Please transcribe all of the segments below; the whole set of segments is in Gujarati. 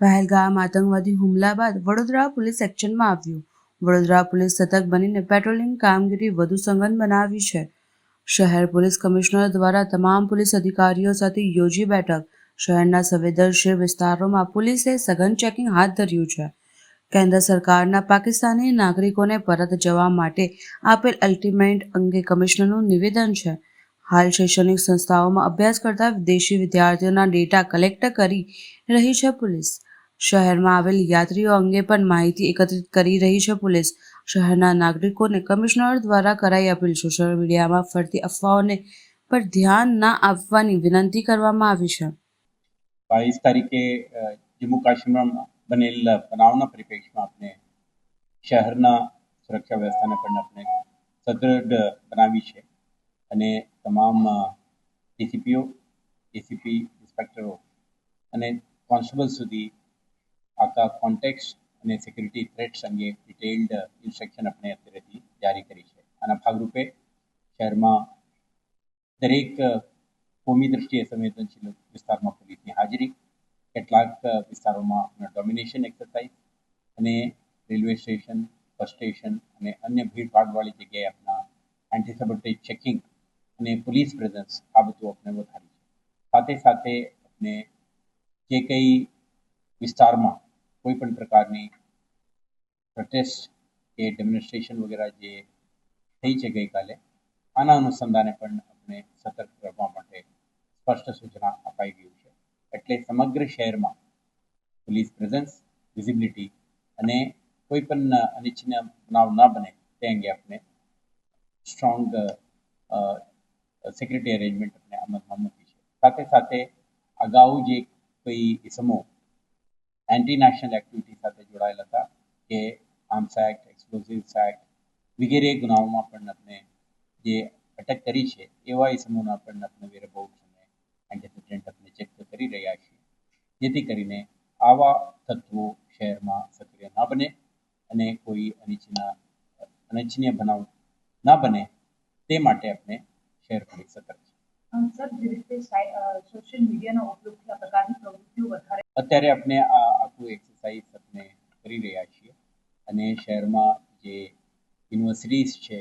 પહેલગામ આતંકવાદી હુમલા બાદ વડોદરા પોલીસ એક્શનમાં આવ્યું. વડોદરા પોલીસ સતર્ક બનીને પેટ્રોલિંગ કામગીરી વધુ સઘન બનાવી છે. શહેર પોલીસ કમિશનર દ્વારા તમામ પોલીસ અધિકારીઓ સાથે યોજી બેઠક. શહેરના સંવેદનશીલ વિસ્તારોમાં પોલીસે સઘન ચેકિંગ હાથ ધર્યું છે. કેન્દ્ર સરકારના પાકિસ્તાની નાગરિકોને પરત જવા માટે આપેલ અલ્ટિમેટ અંગે કમિશનરનું નિવેદન છે. હાલ શૈક્ષણિક સંસ્થાઓમાં અભ્યાસ કરતા વિદેશી વિદ્યાર્થીઓના ડેટા કલેક્ટ કરી રહી છે પોલીસ. શહેરમાં આવેલ યાત્રીઓ અંગે પણ માહિતી એકત્રિત કરી રહી છે પોલીસ. શહેરના નાગરિકોને કમિશનર દ્વારા કરાઈ અપીલ. સોશિયલ મીડિયામાં ફરતી અફવાઓને પર ધ્યાન ના આપવાની વિનંતી કરવામાં આવી છે. બાવીસ તારીખે જમ્મુ કાશ્મીરમાં બનેલ બનાવના પરિપ્રેક્ષમાં આપણે શહેરના સુરક્ષા વ્યવસ્થાને પણ આપણે સદૃઢ બનાવી છે. અને તમામ ડીસીપીઓ એસીપી ઇન્સ્પેક્ટરો અને કોન્સ્ટેબલ સુધી આખા કોન્ટેક્સ અને સિક્યુરિટી થ્રેટ્સ અંગે ડિટેલ્ડ ઇન્સ્ટ્રક્શન આપણે અત્યારેથી જારી કરી છે આના ભાગરૂપે શહેરમાં દરેક અ, કોમી દ્રષ્ટિએ સંવેદનશીલ વિસ્તારમાં પોલીસની હાજરી કેટલાક અ, વિસ્તારોમાં ડોમિનેશન એક્સરસાઇઝ અને રેલવે સ્ટેશન બસ સ્ટેશન અને અન્ય ભીડભાડવાળી જગ્યાએ આપણા એન્ટી સબર્ટેજ ચેકિંગ અને પોલીસ પ્રેઝન્સ આ બધું આપણે વધારી છે સાથે સાથે આપણે જે કંઈ વિસ્તારમાં કોઈ પણ પ્રકારની પ્રોટેસ્ટ કે ડેમોન્સ્ટ્રેશન વગેરે જે થઈ છે ગઈકાલે, આના અનુસંધાને પણ આપણે સતર્ક રહેવા માટે સ્પષ્ટ સૂચના અપાઈ ગયું છે. એટલે સમગ્ર શહેરમાં પોલીસ પ્રેઝન્સ વિઝિબિલિટી અને કોઈ પણ અનિચ્છનીય બનાવ ન બને તે અંગે આપણે સ્ટ્રોંગ સિક્યુરિટી અરેન્જમેન્ટ આપણે અમલમાં મૂકી છે. સાથે સાથે અગાઉ જે કોઈ ઇસમો એન્ટી નેશનલ એક્ટિવિટી સાથે જોડાયેલા હતા કે આર્મ્સ એક્ટ એક્સપ્લોઝિવ્સ એક્ટ વગેરે ગુનાઓમાં પણ આપણે જે અટક કરી છે એવા ઇસમોના પણ આપણે વેરબાઉટ્સ અને એન્ટીસિડન્ટ આપણે ચેક કરી રહ્યા છીએ. જેથી કરીને આવા તત્વો શહેરમાં સક્રિય ના બને અને કોઈ અનિચ્છનીય અનિચ્છનીય બનાવ ના બને તે માટે આપણે શહેર પોલીસ સતર્ક છે. સર જે રીતે સોશિયલ મીડિયાનો ઉપયોગથી આ પ્રકારની પ્રવૃત્તિઓ વધારે અત્યારે આપણે આ આખું એક્સરસાઇઝ આપણે કરી રહ્યા છીએ અને શહેરમાં જે યુનિવર્સિટીઝ છે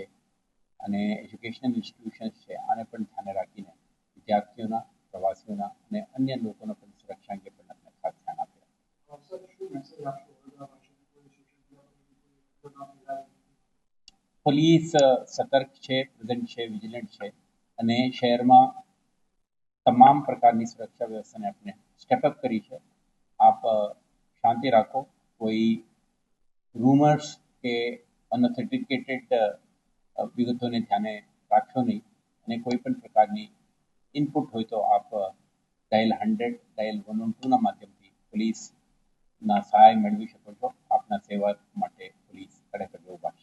અને એજ્યુકેશનલ ઇન્સ્ટિટ્યુશન્સ છે, આને પણ ધ્યાને રાખીને વિદ્યાર્થીઓના, પ્રવાસીઓના અને અન્ય લોકોના પણ સુરક્ષા અંગે પણ આપણે ખાસ ધ્યાન આપ્યા પોલીસ સતર્ક છે, પ્રેઝન્ટ છે, વિજિલન્ટ છે અને શહેરમાં તમામ પ્રકારની સુરક્ષા વ્યવસ્થાને આપણે સ્ટેપઅપ કરી છે. આપ શાંતિ રાખો. કોઈ રૂમર્સ કે અનઓથેન્ટિકેટેડ વિગતોને ધ્યાને રાખશો નહીં અને કોઈ પણ પ્રકારની ઇનપુટ હોય તો આપ dial hundred dial one one ટુના માધ્યમથી પોલીસના સહાય મેળવી શકો છો. આપના સેવા માટે પોલીસ ખરેખર ઊભા